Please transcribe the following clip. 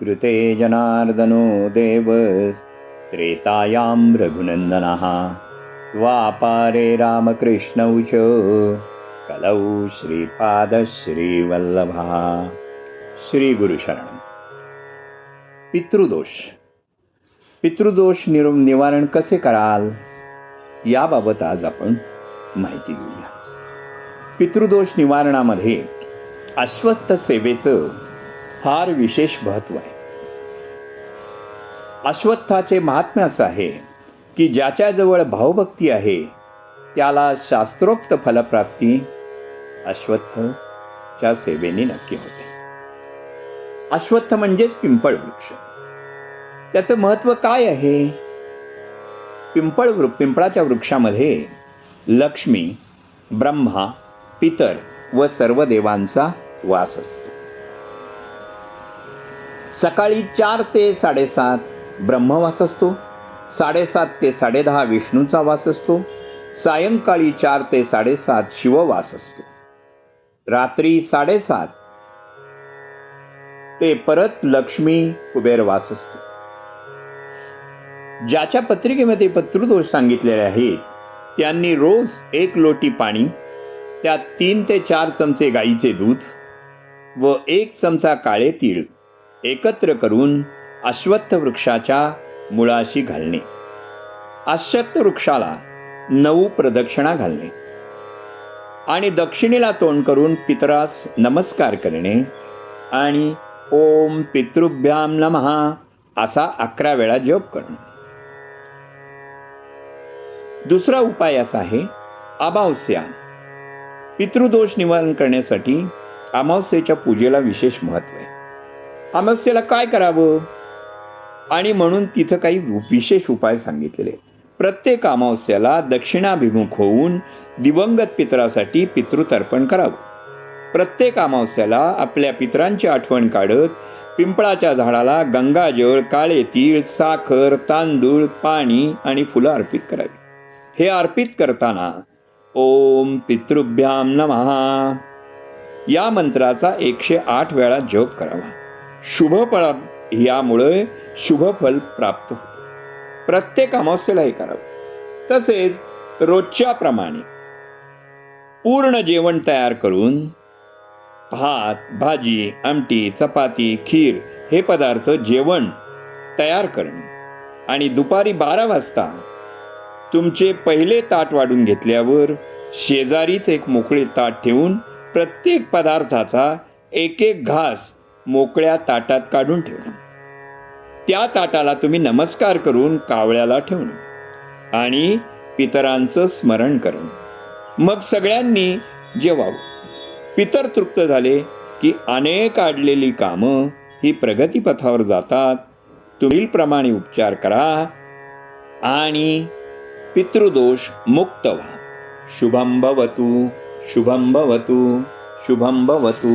कृते जनार्दनो देवस्त्रेतायां रघुनन्दनः। द्वापारे रामकृष्णौ च कलौ श्रीपादश्रीवल्लभः श्रीगुरुशरण पितृदोष। पितृदोष निर निवारण कसे कराल? याबाबत आज आपण माहिती घेऊया। पितृदोष निवारणामध्ये अश्वस्थ सेवेचं फार विशेष महत्त्व आहे। अश्वत्थाचे महात्म्य असं आहे की ज्याच्याजवळ भावभक्ती आहे त्याला शास्त्रोक्त फलप्राप्ती अश्वत्थच्या सेवेने नक्की होते. अश्वत्थ म्हणजेच पिंपळ वृक्ष. त्याचं महत्त्व काय आहे? पिंपळ वृ पिंपळाच्या वृक्षामध्ये लक्ष्मी ब्रह्मा पितर व सर्व देवांचा वास असतो. सकाळी चार ते साडेसात ब्रह्मवास असतो. साडेसात ते साडेदहा विष्णूचा वास असतो. सायंकाळी चार ते साडेसात शिववास असतो. रात्री साडेसात ते परत लक्ष्मी कुबेरवास असतो. ज्याच्या पत्रिकेमध्ये पितृदोष सांगितलेले आहेत त्यांनी रोज एक लोटी पाणी त्यात तीन ते चार चमचे गाईचे दूध व एक चमचा काळे तीळ एकत्र करून अश्वत्थ वृक्षाच्या मुळाशी घालणे. अश्वत्थ वृक्षाला नऊ प्रदक्षिणा घालणे. आणि दक्षिणेला तोंड करून पितरास नमस्कार करणे आणि ओम पितृभ्याम नमहा असा अकरा वेळा जप करणे. दुसरा उपाय असा आहे अमावस्या. पितृदोष निवारण करण्यासाठी अमावस्येच्या पूजेला विशेष महत्त्व आहे. अमावस्येला काय करावं? आणि म्हणून तिथं काही विशेष उपाय सांगितलेले प्रत्येक अमावस्याला दक्षिणाभिमुख होऊन दिवंगत पितरासाठी पितृतर्पण करावं. प्रत्येक अमावस्याला आपल्या पितरांची आठवण काढत पिंपळाच्या झाडाला गंगाजळ काळे तीळ साखर तांदूळ पाणी आणि फुलं अर्पित करावी. हे अर्पित करताना ओम पितृभ्याम नमहा या मंत्राचा एकशे आठ वेळा जप करावा. शुभफळ यामुळे शुभफल प्राप्त होते. प्रत्येक अमावस्येला हे करावं. तसेच रोजच्या प्रमाणे पूर्ण जेवण तयार करून भात भाजी आमटी चपाती खीर हे पदार्थ जेवण तयार करणे. आणि दुपारी बारा वाजता तुमचे पहिले ताट वाढून घेतल्यावर शेजारीच एक मोकळे ताट ठेवून प्रत्येक पदार्थाचा एक एक घास मोकळ्या ताटात काढून ठेवणे त्या ताटाला तुम्ही नमस्कार करून कावळ्याला ठेवणे आणि पितरांचं स्मरण करणं मग सगळ्यांनी जेवावं. पितर तृप्त झाले की अनेक आडलेली कामं ही प्रगतीपथावर जातात. तुम्ही प्रमाणे उपचार करा आणि पितृदोष मुक्त व्हा. शुभम भवतु शुभम भवतु शुभम भवतु.